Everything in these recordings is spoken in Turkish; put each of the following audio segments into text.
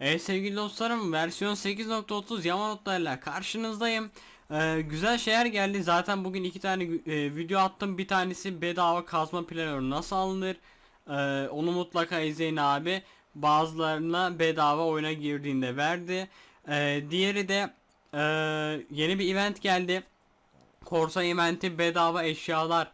Evet sevgili dostlarım versiyon 8.30 Yamanotlarla karşınızdayım. Ee, güzel şeyler geldi. Zaten bugün iki tane e, video attım. Bir tanesi bedava kazma planörü nasıl alınır. Ee, onu mutlaka izleyin abi. Bazılarına bedava oyuna girdiğinde verdi. Ee, diğeri de e, yeni bir event geldi. Korsan eventi bedava eşyalar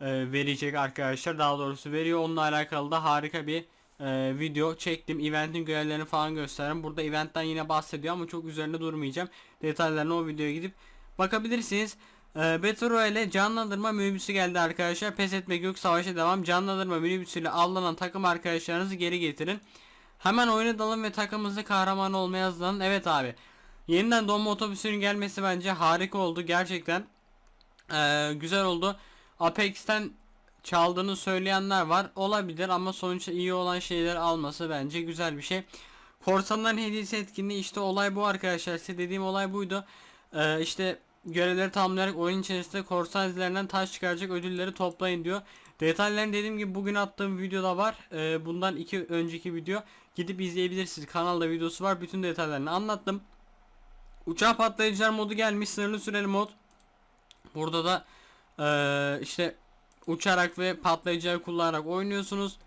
e, verecek arkadaşlar. Daha doğrusu veriyor. Onunla alakalı da harika bir e, video çektim. Eventin görevlerini falan gösterdim. Burada eventten yine bahsediyor ama çok üzerinde durmayacağım. Detaylarına o videoya gidip bakabilirsiniz. E, Battle Royale canlandırma minibüsü geldi arkadaşlar. Pes etmek yok savaşa devam. Canlandırma minibüsüyle avlanan takım arkadaşlarınızı geri getirin. Hemen oyuna dalın ve takımınızı kahraman olmaya hazırlanın. Evet abi. Yeniden donma otobüsünün gelmesi bence harika oldu. Gerçekten ee, güzel oldu. Apex'ten çaldığını söyleyenler var. Olabilir ama sonuçta iyi olan şeyler alması bence güzel bir şey. Korsanların hediyesi etkinliği işte olay bu arkadaşlar. Size dediğim olay buydu. Ee, işte görevleri tamamlayarak oyun içerisinde korsan izlerinden taş çıkaracak ödülleri toplayın diyor. Detaylarını dediğim gibi bugün attığım videoda var. Ee, bundan iki önceki video gidip izleyebilirsiniz. Kanalda videosu var. Bütün detaylarını anlattım. Uçağı patlayıcılar modu gelmiş. Sınırlı süreli mod. Burada da eee, işte uçarak ve patlayıcıları kullanarak oynuyorsunuz.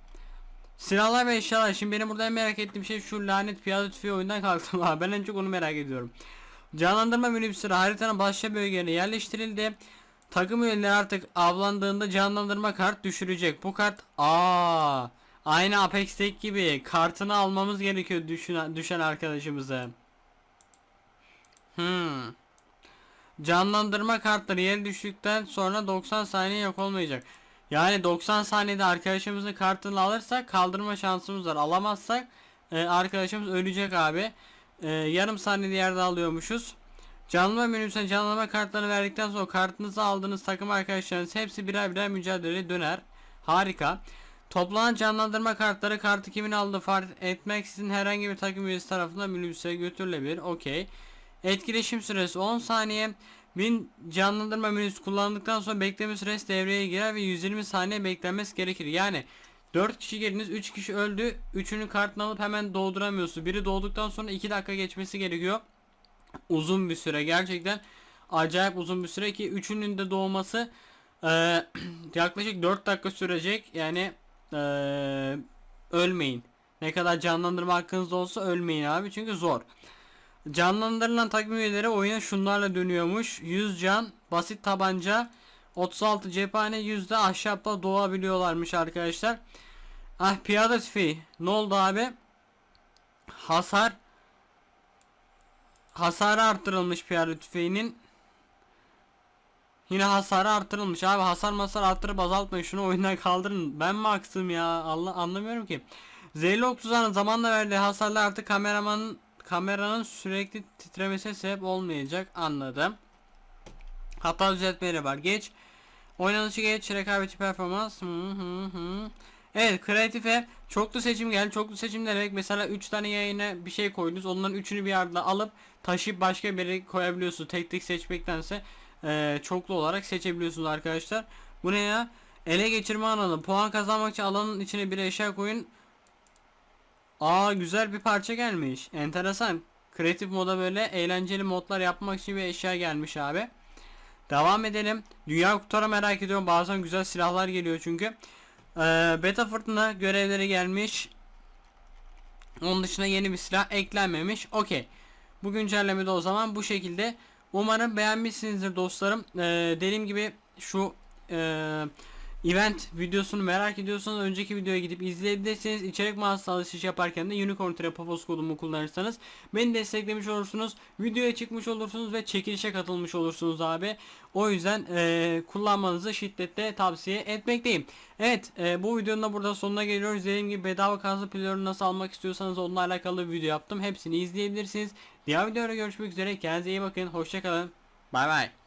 Silahlar ve eşyalar. Şimdi benim burada en merak ettiğim şey şu lanet piyade tüfeği oyundan kalktım abi. Ben en çok onu merak ediyorum. Canlandırma minibüsleri haritanın başka bölgelerine yerleştirildi. Takım üyeleri artık avlandığında canlandırma kart düşürecek. Bu kart aa aynı Apex'teki gibi kartını almamız gerekiyor düşen, düşen arkadaşımıza. Hmm. Canlandırma kartları yere düştükten sonra 90 saniye yok olmayacak. Yani 90 saniyede arkadaşımızın kartını alırsak kaldırma şansımız var. Alamazsak e, arkadaşımız ölecek abi. E, yarım saniyede yerde alıyormuşuz. Canlanma menüsüne canlanma kartlarını verdikten sonra kartınızı aldığınız takım arkadaşlarınız hepsi birer birer mücadeleye döner. Harika. Toplanan canlandırma kartları kartı kimin aldığı fark etmeksizin herhangi bir takım üyesi tarafından minibüse götürülebilir. Okey. Etkileşim süresi 10 saniye. 1000 canlandırma menüsü kullandıktan sonra bekleme süresi devreye girer ve 120 saniye beklenmesi gerekir. Yani 4 kişi geldiniz 3 kişi öldü. Üçünün kartını alıp hemen dolduramıyorsun. Biri doğduktan sonra 2 dakika geçmesi gerekiyor. Uzun bir süre gerçekten acayip uzun bir süre ki üçünün de doğması eee, yaklaşık 4 dakika sürecek. Yani eee, ölmeyin. Ne kadar canlandırma hakkınız olsa ölmeyin abi çünkü zor. Canlandırılan takım üyeleri oyuna şunlarla dönüyormuş. 100 can, basit tabanca, 36 cephane, 100 de ahşapla doğabiliyorlarmış arkadaşlar. Ah piyade tüfeği. Ne oldu abi? Hasar hasarı arttırılmış piyade tüfeğinin. Yine hasarı arttırılmış abi hasar masar arttırıp azaltmayın şunu oyundan kaldırın ben mi haksım ya Allah anlamıyorum ki ok tuzağının zamanla verdiği hasarlar artık kameramanın kameranın sürekli titremesine sebep olmayacak anladım. Hata düzeltmeleri var. Geç. Oynanışı geç. Rekabetçi performans. Evet kreatife çoklu seçim geldi. Çoklu seçim demek mesela 3 tane yayına bir şey koydunuz. Onların üçünü bir arada alıp taşıyıp başka bir yere koyabiliyorsunuz. Tek tek seçmektense eee, çoklu olarak seçebiliyorsunuz arkadaşlar. Bu ne ya? Ele geçirme alanı. Puan kazanmak için alanın içine bir eşya koyun. Aa güzel bir parça gelmiş. Enteresan. Kreatif moda böyle eğlenceli modlar yapmak için bir eşya gelmiş abi. Devam edelim. Dünya kutara merak ediyorum. Bazen güzel silahlar geliyor çünkü. Ee, beta fırtına görevleri gelmiş. Onun dışında yeni bir silah eklenmemiş. Okey. Bu güncellemede o zaman bu şekilde. Umarım beğenmişsinizdir dostlarım. Ee, dediğim gibi şu eee event videosunu merak ediyorsanız önceki videoya gidip izleyebilirsiniz. İçerik mağazası alışveriş yaparken de Unicorn Trapopos kodumu kullanırsanız beni desteklemiş olursunuz. Videoya çıkmış olursunuz ve çekilişe katılmış olursunuz abi. O yüzden e, kullanmanızı şiddetle tavsiye etmekteyim. Evet e, bu videonun da burada sonuna geliyoruz. Dediğim gibi bedava kazı pilörünü nasıl almak istiyorsanız onunla alakalı bir video yaptım. Hepsini izleyebilirsiniz. Diğer videoda görüşmek üzere. Kendinize iyi bakın. Hoşçakalın. Bay bay.